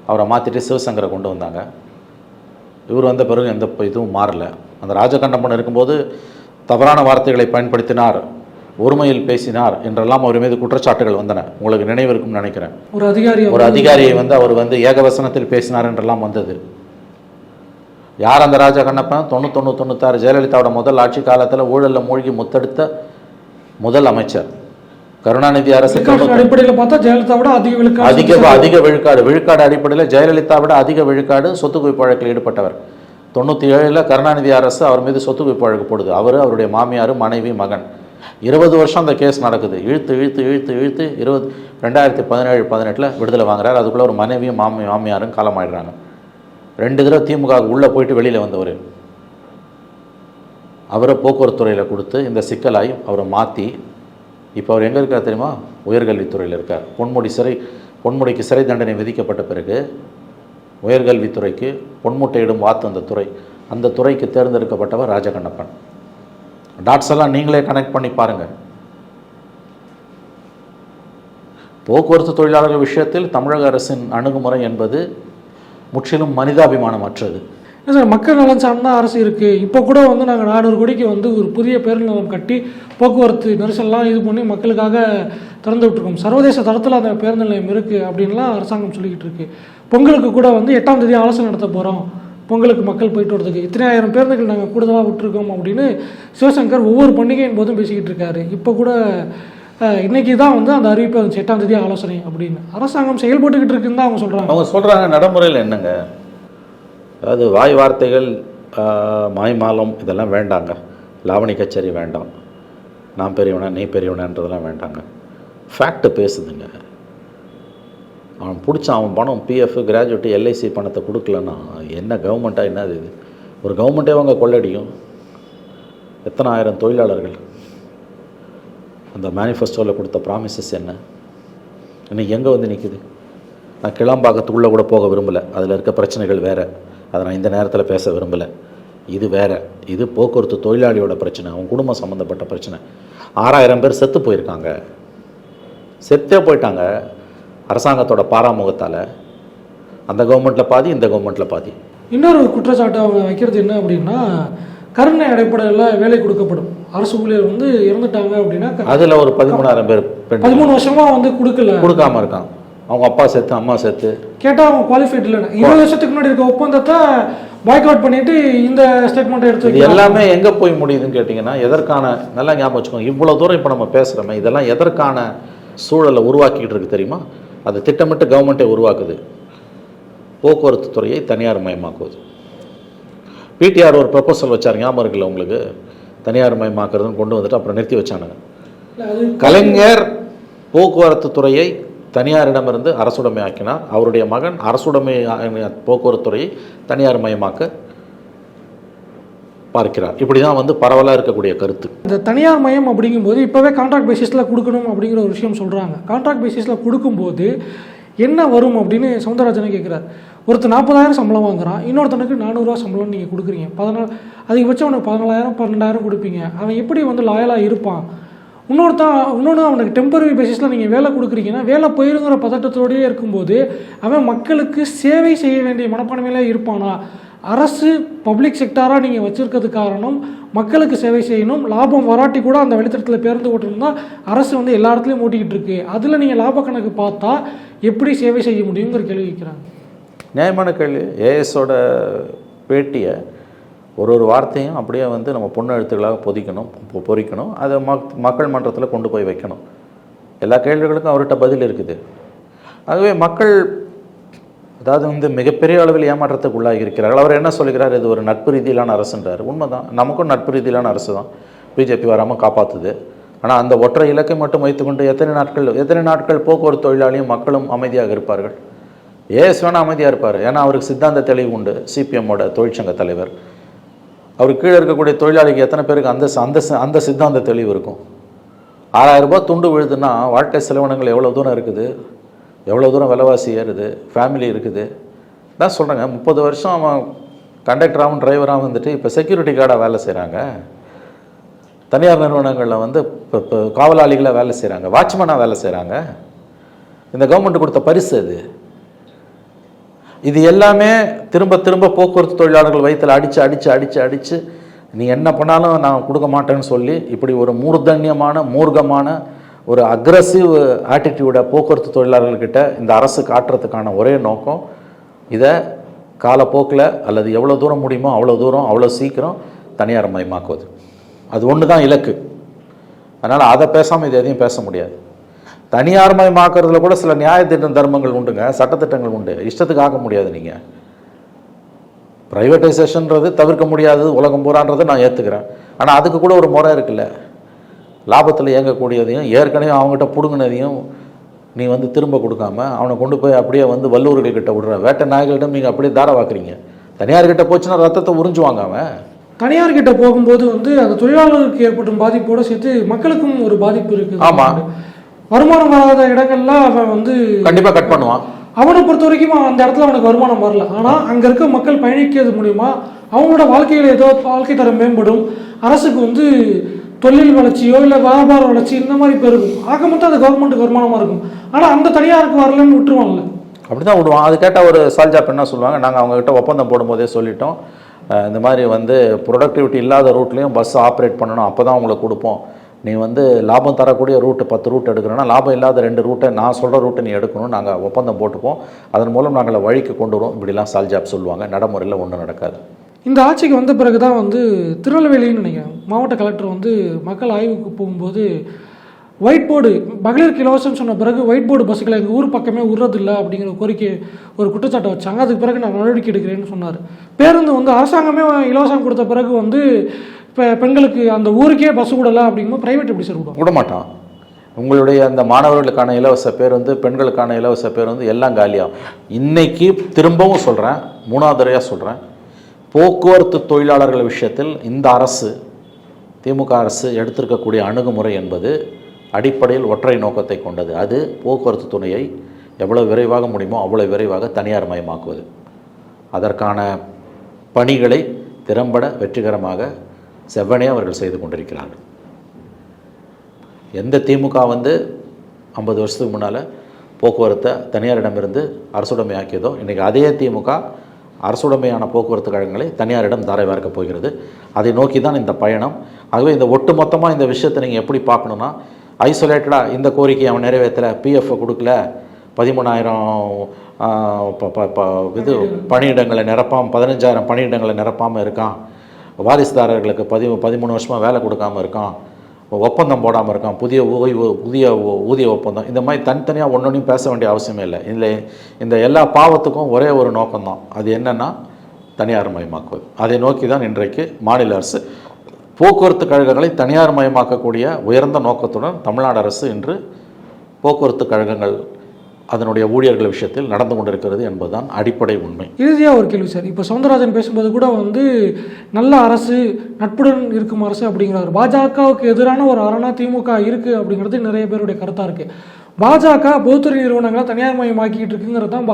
அவரை மாற்றிட்டு சிவசங்கரை கொண்டு வந்தாங்க. இவர் வந்த பிறகு எந்த இதுவும் மாறல. அந்த ராஜகண்ணப்பன் இருக்கும்போது தவறான வார்த்தைகளை பயன்படுத்தினார் ஒருமையில் பேசினார் என்றெல்லாம் அவர் மீது குற்றச்சாட்டுகள் வந்தன. உங்களுக்கு நினைவு இருக்கும்னு நினைக்கிறேன். ஒரு அதிகாரி ஒரு அதிகாரியை வந்து அவர் வந்து ஏகவசனத்தில் பேசினார் என்றெல்லாம் வந்தது. யார் அந்த ராஜா கண்ணப்பன் தொண்ணூத்தொன்று தொண்ணூத்தாறு ஜெயலலிதாவோட முதல் ஆட்சி காலத்தில் ஊழலில் மூழ்கி முத்தெடுத்த முதல் அமைச்சர். கருணாநிதி அரசு அடிப்படையில் பார்த்தா ஜெயலலிதா விட அதிக விழுக்காடு அதிக அதிக விழுக்காடு. விழுக்காடு அடிப்படையில் ஜெயலலிதா விட அதிக விழுக்காடு சொத்து குவிப்பு வழக்கில் ஈடுபட்டவர். தொண்ணூற்றி ஏழில் கருணாநிதி அரசு அவர் மீது சொத்து குவிப்பு வழக்கு போடுது. அவர் அவருடைய மாமியார் மனைவி மகன். இருபது வருஷம் அந்த கேஸ் நடக்குது. இழுத்து இழுத்து இழுத்து இழுத்து இருபது ரெண்டாயிரத்தி பதினேழு பதினெட்டில் விடுதலை வாங்குறாரு. அதுக்குள்ளே ஒரு மனைவியும் மாமி மாமியாரும் காலமாயிடுறாங்க. ரெண்டு தடவை திமுக உள்ளே போயிட்டு வெளியில் வந்தவர். அவரை போக்குவரத்து துறையில் கொடுத்து இந்த சிக்கலாய் அவரை மாற்றி இப்போ அவர் எங்கே இருக்கார் தெரியுமா? உயர்கல்வித்துறையில் இருக்கார். பொன்முடி சிறை பொன்முடிக்கு சிறை தண்டனை விதிக்கப்பட்ட பிறகு உயர்கல்வித்துறைக்கு பொன்முட்டையிடும் வாத்து அந்த துறை. அந்த துறைக்கு தேர்ந்தெடுக்கப்பட்டவர் ராஜகண்ணப்பன். டாட்ஸ் எல்லாம் நீங்களே கனெக்ட் பண்ணி பாருங்கள் போக்குவரத்து தொழிலாளர்கள் விஷயத்தில் தமிழக அரசின் அணுகுமுறை என்பது முற்றிலும் மனிதாபிமானமற்றது. சார் மக்கள் நலன் சார்ந்த அரசு இருக்குது இப்போ கூட வந்து நாங்கள் நானூறு கோடிக்கு வந்து ஒரு புதிய பேருந்து நிலையம் கட்டி போக்குவரத்து நெரிசல்லாம் இது பண்ணி மக்களுக்காக திறந்து விட்டுருக்கோம். சர்வதேச தரத்தில் அந்த பேருந்து நிலையம் இருக்குது அப்படின்லாம் அரசாங்கம் சொல்லிக்கிட்டு இருக்கு. பொங்கலுக்கு கூட வந்து எட்டாம் தேதி ஆலோசனை நடத்த போகிறோம் பொங்கலுக்கு மக்கள் போயிட்டு வரதுக்கு. இத்தனை ஆயிரம் பேருந்துகள் நாங்கள் கூடுதலாக விட்டுருக்கோம் அப்படின்னு சிவசங்கர் ஒவ்வொரு பண்டிகையின் போதும் பேசிக்கிட்டு இருக்காரு. இப்போ கூட இன்னைக்கு தான் வந்து அந்த அறிவிப்பு வந்துச்சு. எட்டாம் தேதி ஆலோசனை அப்படின்னு. அரசாங்கம் செயல்பட்டுக்கிட்டு இருக்குன்னு தான் அவங்க சொல்கிறாங்க அவங்க சொல்கிறாங்க நடைமுறையில் என்னங்க? அதாவது வாய் வார்த்தைகள் மாய்மாலம் இதெல்லாம் வேண்டாங்க. லாவணி கச்சேரி வேண்டாம். நான் பெரியவனா நீ பெரியவனான்றதெல்லாம் வேண்டாங்க. ஃபேக்ட்டு பேசுதுங்க. அவன் பிடிச்சான் அவன் பணம் பிஎஃப் கிராஜுவேட்டு எல்ஐசி பணத்தை கொடுக்கலன்னா என்ன கவர்மெண்ட்டாக என்னது இது? ஒரு கவர்மெண்ட்டே அவங்க கொள்ளடியும் எத்தனை ஆயிரம் தொழிலாளர்கள்? அந்த மேனிஃபெஸ்டோவில் கொடுத்த ப்ராமிசஸ் என்ன? இன்னைக்கு எங்கே வந்து நிற்குது நான் கிளம்பாக்கத்துக்குள்ளே கூட போக விரும்பலை. அதில் இருக்க பிரச்சனைகள் வேறு. அதை நான் இந்த நேரத்தில் பேச விரும்பலை. இது வேற. இது போக்குவரத்து தொழிலாளியோட பிரச்சனை அவன் குடும்பம் சம்மந்தப்பட்ட பிரச்சனை. ஆறாயிரம் பேர் செத்து போயிருக்காங்க. செத்தே போயிட்டாங்க அரசாங்கத்தோட பாராமுகத்தால். அந்த கவர்மெண்ட்டில் பாதி இந்த கவர்மெண்ட்டில் பாதி. இன்னொரு குற்றச்சாட்டு அவங்க வைக்கிறது என்ன அப்படின்னா கருணை அடிப்படையில் வேலை கொடுக்கப்படும். அரசு ஊழியர் வந்து இறந்துட்டாங்க அப்படின்னா அதில் ஒரு பதிமூணாயிரம் பேர் பதிமூணு வருஷமா வந்து கொடுக்கல. கொடுக்காம இருக்கான். அவங்க அப்பா செத்து அம்மா செத்து. கேட்டா அவங்க குவாலிஃபைட் இல்லைன்னு. இருபது வருஷத்துக்கு முன்னாடி இருக்க ஒப்பந்தத்தை பாய்க் அவுட் பண்ணிட்டு இந்த ஸ்டேட்மெண்ட் எடுத்து இது. எல்லாமே எங்கே போய் முடியுதுன்னு கேட்டிங்கன்னா எதற்கான நல்லா ஞாபகம் வச்சுக்கோங்க இவ்வளோ தூரம் இப்போ நம்ம பேசுகிறோமே இதெல்லாம் எதற்கான சூழலை உருவாக்கிட்டு இருக்கு தெரியுமா? அது திட்டமிட்டு கவர்மெண்ட்டே உருவாக்குது. போக்குவரத்து துறையை தனியார் மயமாக்குவது. பிடிஆர் ஒரு ப்ரப்போசல் வச்சார் ஞாபகம் இருக்குல்ல உங்களுக்கு? தனியார் மயமாக்குறதுன்னு கொண்டு வந்துட்டு அப்புறம் நிறுத்தி வச்சானுங்க. கலைஞர் போக்குவரத்து துறையை தனியாரிடமிருந்து அரசுடைமை ஆக்கினார். அவருடைய மகன் அரசுடைமை போக்குவரத்துறையை தனியார் மயமாக்க பார்க்கிறார். இப்படி தான் வந்து பரவலாக இருக்கக்கூடிய கருத்து. இந்த தனியார் மயம் அப்படிங்கும்போது இப்போவே கான்ட்ராக்ட் பேசிஸில் கொடுக்கணும் அப்படிங்கிற ஒரு விஷயம் சொல்கிறாங்க கான்ட்ராக்ட் பேசிஸில் கொடுக்கும்போது என்ன வரும் அப்படின்னு சவுந்தரராஜனை கேட்குறாரு ஒருத்தர் நாற்பதாயிரம் சம்பளம் வாங்குறான் இன்னொருத்தனுக்கு நானூறுரூவா சம்பளம் நீங்கள் கொடுக்குறீங்க. பதினாலு அதிகபட்சம் உனக்கு பதினாலாயிரம் பன்னெண்டாயிரம் கொடுப்பீங்க. அவன் எப்படி வந்து லாயலாக இருப்பான்? இன்னொருத்தான் இன்னொன்று அவனுக்கு டெம்பரரி பேசிஸில் நீங்கள் வேலை கொடுக்குறீங்கன்னா வேலை போயிருங்கிற பதட்டத்தோடயே இருக்கும்போது அவன் மக்களுக்கு சேவை செய்ய வேண்டிய மனப்பான்மையிலே இருப்பானா? அரசு பப்ளிக் செக்டாராக நீங்கள் வச்சுருக்கிறது காரணம் மக்களுக்கு சேவை செய்யணும் லாபம் வராட்டி கூட அந்த வெளித்தடத்தில் பேருந்து ஓட்டணும்னா அரசு வந்து எல்லா இடத்துலையும் ஓட்டிக்கிட்டு இருக்கு. அதில் நீங்கள் லாப கணக்கு பார்த்தா எப்படி சேவை செய்ய முடியுங்கிற கேள்வி வைக்கிறாங்க நியாயமான கேள்வி. ஏஎஸோட பேட்டியை ஒரு ஒரு வார்த்தையும் அப்படியே வந்து நம்ம பொண்ணு எழுத்துக்களாக பொதிக்கணும் பொ- பொறிக்கணும். அதை மக் மக்கள் மன்றத்தில் கொண்டு போய் வைக்கணும். எல்லா கேள்விகளுக்கும் அவர்கிட்ட பதில் இருக்குது. ஆகவே மக்கள் அதாவது வந்து மிகப்பெரிய அளவில் ஏமாற்றத்துக்கு உள்ளாகி இருக்கிறார்கள். அவர் என்ன சொல்கிறார்? இது ஒரு நட்பு ரீதியிலான அரசுன்றார். உண்மைதான். நமக்கும் நட்பு ரீதியிலான அரசு தான் பிஜேபி வராமல் காப்பாற்றுது ஆனால் அந்த ஒற்றை இலக்கை மட்டும் வைத்துக்கொண்டு எத்தனை நாட்கள் எத்தனை நாட்கள் போக்குவரத்து தொழிலாளியும் மக்களும் அமைதியாக இருப்பார்கள்? ஏஎஸ் வேணால் அமைதியாக இருப்பார். ஏன்னா அவருக்கு சித்தாந்த தெளிவு உண்டு. சிபிஎம்மோட தொழிற்சங்க தலைவர். அவர் கீழே இருக்கக்கூடிய தொழிலாளிக்கு எத்தனை பேருக்கு அந்த அந்த அந்த சித்தாந்த தெளிவு இருக்கும்? ஆறாயிரம் ரூபாய் துண்டு விழுதுன்னா வாழ்க்கை செலவினங்கள் எவ்வளோ தூரம் இருக்குது? எவ்வளோ தூரம் விலைவாசி ஏறுது? ஃபேமிலி இருக்குது. தான் சொல்கிறேங்க முப்பது வருஷம் அவன் கண்டக்டராகவும் டிரைவராகவும் வந்துட்டு இப்போ செக்யூரிட்டி கார்டாக வேலை செய்கிறாங்க தனியார் நிறுவனங்களில் வந்து இப்போ இப்போ காவலாளிகளாக வேலை செய்கிறாங்க வாட்ச்மேனாக வேலை செய்கிறாங்க இந்த கவர்மெண்ட் கொடுத்த பரிசு அது. இது எல்லாமே திரும்ப திரும்ப போக்குவரத்து தொழிலாளர்கள் வயிற்றில் அடித்து அடித்து அடித்து அடித்து நீ என்ன பண்ணாலும் நான் கொடுக்க மாட்டேன்னு சொல்லி இப்படி ஒரு மூர்தன்யமான மூர்க்கமான ஒரு அக்ரஸிவ் ஆட்டிடியூடை போக்குவரத்து தொழிலாளர்கள்கிட்ட இந்த அரசு காட்டுறதுக்கான ஒரே நோக்கம் இதை காலப்போக்கில் அல்லது எவ்வளோ தூரம் முடியுமோ அவ்வளோ தூரம் அவ்வளோ சீக்கிரம் தனியார் மயமாக்குவது. அது ஒன்று தான் இலக்கு. அதனால் அதை பேசாமல் இது எதையும் பேச முடியாது. தனியார் மயமாக்குறதுல கூட சில நியாய திட்டம் தர்மங்கள் உண்டுங்க சட்டத்திட்டங்கள் உண்டு. இஷ்டத்துக்கு ஆக்க முடியாது நீங்கள் ப்ரைவேட்டைசேஷன்றது தவிர்க்க முடியாதது உலகம் பூரான்றதை நான் ஏற்றுக்கிறேன் ஆனால் அதுக்கு கூட ஒரு முறை இருக்குல்ல. லாபத்தில் இயங்கக்கூடியதையும் ஏற்கனவே அவங்ககிட்ட பிடுங்கினதையும் நீ வந்து திரும்ப கொடுக்காம அவனை கொண்டு போய் அப்படியே வந்து வல்லூர்கள் கிட்ட விடுற வேட்டை நாய்களிடம் நீங்கள் அப்படியே தார வாக்குறீங்க தனியார்கிட்ட போச்சுன்னா ரத்தத்தை உறிஞ்சுவாங்க அவன். தனியார் கிட்ட போகும்போது வந்து அந்த தொழிலாளர்களுக்கு ஏற்படும் பாதிப்போட சேர்த்து மக்களுக்கும் ஒரு பாதிப்பு இருக்குது ஆமா. வருமானம் வராத இடங்கள்ல அவன் வந்து கண்டிப்பாக கட் பண்ணுவான். அவனை பொறுத்த வரைக்கும் அந்த இடத்துல அவனுக்கு வருமானம் வரல. ஆனா அங்க இருக்க மக்கள் பயணிக்கிறது மூலியமா அவங்களோட வாழ்க்கையில ஏதோ வாழ்க்கை தரம் மேம்படும். அரசுக்கு வந்து தொழில் வளர்ச்சியோ இல்லை வியாபார வளர்ச்சி இந்த மாதிரி பெருகும். ஆக மொத்தம் அது கவர்மெண்ட்டுக்கு வருமானமா இருக்கும். ஆனா அந்த தனியாருக்கு வரலன்னு விட்டுருவாங்கல்ல அப்படி தான் விடுவான். அது கேட்டால் ஒரு சால்ஜாப் என்ன சொல்லுவாங்க. நாங்கள் அவங்ககிட்ட ஒப்பந்தம் போடும்போதே சொல்லிட்டோம். இந்த மாதிரி வந்து ப்ரொடக்டிவிட்டி இல்லாத ரூட்லேயும் பஸ் ஆப்ரேட் பண்ணணும். அப்போ தான் உங்களுக்கு கொடுப்போம். நீ வந்து லாபம் தரக்கூடிய ரூட்டு பத்து ரூட் எடுக்கிறோன்னா லாபம் இல்லாத ரெண்டு ரூட்டை நான் சொல்கிற ரூட்டை நீ எடுக்கணும் நாங்கள் ஒப்பந்தம் போட்டுப்போம். அதன் மூலம் நாங்கள் வழிக்கு கொண்டு வரோம். இப்படிலாம் சால்ஜாப் சொல்லுவாங்க. நடைமுறையில் ஒன்றும் நடக்காது. இந்த ஆட்சிக்கு வந்த பிறகு தான் வந்து திருநெல்வேலின்னு நினைக்கிறேன். மாவட்ட கலெக்டர் வந்து மக்கள் ஆய்வுக்கு போகும்போது ஒயிட் போர்டு மகளிருக்கு இலவசம் சொன்ன பிறகு ஒயிட் போர்டு பஸ்ஸுகளை எங்கள் ஊர் பக்கமே விடுறதில்ல அப்படிங்கிற கோரிக்கை ஒரு குற்றச்சாட்டை வச்சாங்க. அதுக்கு பிறகு நான் நடவடிக்கை எடுக்கிறேன்னு சொன்னார். பேருந்து வந்து அரசாங்கமே இலவசம் கொடுத்த பிறகு வந்து இப்போ பெண்களுக்கு அந்த ஊருக்கே பஸ் விடலாம் அப்படிங்கும்போது ப்ரைவேட் எப்படி சார் விடும் விட மாட்டான் உங்களுடைய அந்த மாணவர்களுக்கான இலவச பேர் வந்து பெண்களுக்கான இலவச பேர் வந்து எல்லாம் காலியாகும். இன்னைக்கு திரும்பவும் சொல்கிறேன் மூணாவது தடவையாக சொல்கிறேன் போக்குவரத்து தொழிலாளர்கள் விஷயத்தில் இந்த அரசு திமுக அரசு எடுத்திருக்கக்கூடிய அணுகுமுறை என்பது அடிப்படையில் ஒற்றை நோக்கத்தை கொண்டது. அது போக்குவரத்து துணையை எவ்வளோ விரைவாக முடியுமோ அவ்வளோ விரைவாக தனியார் மயமாக்குவது. அதற்கான பணிகளை திறம்பட வெற்றிகரமாக செவ்வனே அவர்கள் செய்து கொண்டிருக்கிறார்கள். எந்த திமுக வந்து ஐம்பது வருஷத்துக்கு முன்னால் போக்குவரத்தை தனியாரிடமிருந்து அரசுடைமையாக்கியதோ இன்றைக்கி அதே திமுக அரசுடைமையான போக்குவரத்து கழகங்களை தனியாரிடம் தாரை வார்க்கப் போகிறது. அதை நோக்கி தான் இந்த பயணம். ஆகவே இந்த ஒட்டு மொத்தமாக இந்த விஷயத்தை நீங்கள் எப்படி பார்க்கணுன்னா ஐசோலேட்டடாக இந்த கோரிக்கையை அவன் நிறைவேற்றலை பிஎஃப் கொடுக்கல பதிமூணாயிரம் இது பணியிடங்களை. நிரப்பாம பதினஞ்சாயிரம் பணியிடங்களை நிரப்பாமல் இருக்கான். வாரிசுதாரர்களுக்கு பதி பதிமூணு வருஷமாக வேலை கொடுக்காம இருக்கான். ஒப்பந்தம் போடாமல் இருக்கான். புதிய ஓய்வு புதிய ஊதிய ஒப்பந்தம். இந்த மாதிரி தனித்தனியாக ஒன்றொன்றையும் பேச வேண்டிய அவசியமே இல்லை. இதில் இந்த எல்லா பாவத்துக்கும் ஒரே ஒரு நோக்கம்தான். அது என்னென்னா தனியார் மயமாக்குவது. அதை நோக்கி தான் இன்றைக்கு மாநில அரசு போக்குவரத்து கழகங்களை தனியார் மயமாக்கக்கூடிய உயர்ந்த நோக்கத்துடன் தமிழ்நாடு அரசு இன்று போக்குவரத்து கழகங்கள் அதனுடைய ஊழியர்கள் விஷயத்தில் நடந்து கொண்டிருக்கிறது என்பதுதான் அடிப்படை உண்மை. இறுதியாக ஒரு கேள்வி சார். இப்போ சவுந்தரராஜன் பேசும்போது கூட வந்து நல்ல அரசு நட்புடன் இருக்கும் அரசு அப்படிங்கிறார். பாஜகவுக்கு எதிரான ஒரு அரணா திமுக இருக்குது அப்படிங்கிறது நிறைய பேருடைய கருத்தாக இருக்குது பாஜக பொதுத்துறை நிறுவனங்களை தனியார் மயமாக்கிட்டு இருக்குங்கிறது தான்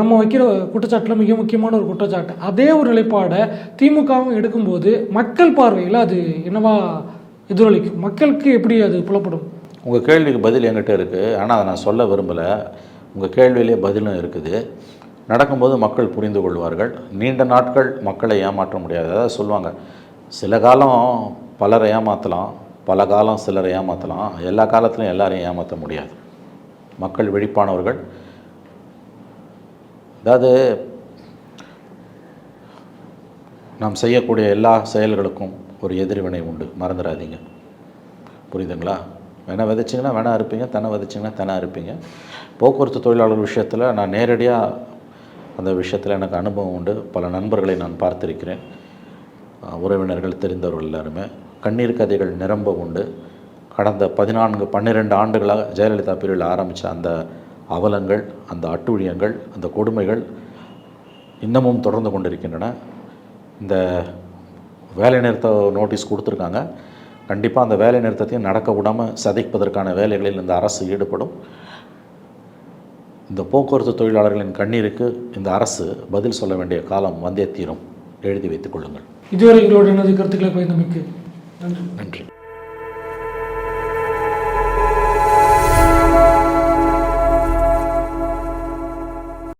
நம்ம வைக்கிற குற்றச்சாட்டில் மிக முக்கியமான ஒரு குற்றச்சாட்டு. அதே ஒரு நிலைப்பாடை திமுகவும் எடுக்கும்போது மக்கள் பார்வையில் அது என்னவா எதிரொலிக்கும்? மக்களுக்கு எப்படி அது புலப்படும்? உங்கள் கேள்விக்கு பதில் என்கிட்ட இருக்குது ஆனால் அதை நான் சொல்ல விரும்பலை. உங்கள் கேள்வியிலே பதிலும் இருக்குது. நடக்கும்போது மக்கள் புரிந்து கொள்வார்கள். நீண்ட நாட்கள் மக்களை ஏமாற்ற முடியாது. அதாவது சொல்லுவாங்க சில காலம் பலரை ஏமாற்றலாம் பல காலம் சிலரை ஏமாற்றலாம் எல்லா காலத்திலும் எல்லாரையும் ஏமாற்ற முடியாது. மக்கள் வெழிப்பானவர்கள் அதாவது நாம் செய்யக்கூடிய எல்லா செயல்களுக்கும் ஒரு எதிர்வினை உண்டு. மறந்துடாதீங்க. புரியுதுங்களா? வேணா விதைச்சிங்கன்னா வேணா இருப்பீங்க தனை விதைச்சிங்கன்னா தெனை இருப்பீங்க போக்குவரத்து தொழிலாளர் விஷயத்தில் நான் நேரடியாக அந்த விஷயத்தில் எனக்கு அனுபவம் உண்டு. பல நண்பர்களை நான் பார்த்திருக்கிறேன். உறவினர்கள் தெரிந்தவர்கள் எல்லாருமே. கண்ணீர் கதைகள் நிரம்ப உண்டு. கடந்த பதினான்கு பன்னிரெண்டு ஆண்டுகளாக ஜெயலலிதா பிரிவில் ஆரம்பித்த அந்த அவலங்கள் அந்த அட்டூழியங்கள் அந்த கொடுமைகள் இன்னமும் தொடர்ந்து கொண்டிருக்கின்றன. இந்த வேலை நிறுத்த நோட்டீஸ் கொடுத்துருக்காங்க. கண்டிப்பாக அந்த வேலை நிறுத்தத்தையும் நடக்க விடாமல் சதைப்பதற்கான வேலைகளில் இந்த அரசு ஈடுபடும். இந்த போக்குவரத்து தொழிலாளர்களின் கண்ணீருக்கு இந்த அரசு பதில் சொல்ல வேண்டிய காலம் வந்தே தீரும். எழுதி வைத்துக் கொள்ளுங்கள். இதுவரை எங்களோட எனது கருத்துக்களை பயந்தமைக்கு நன்றி. நன்றி.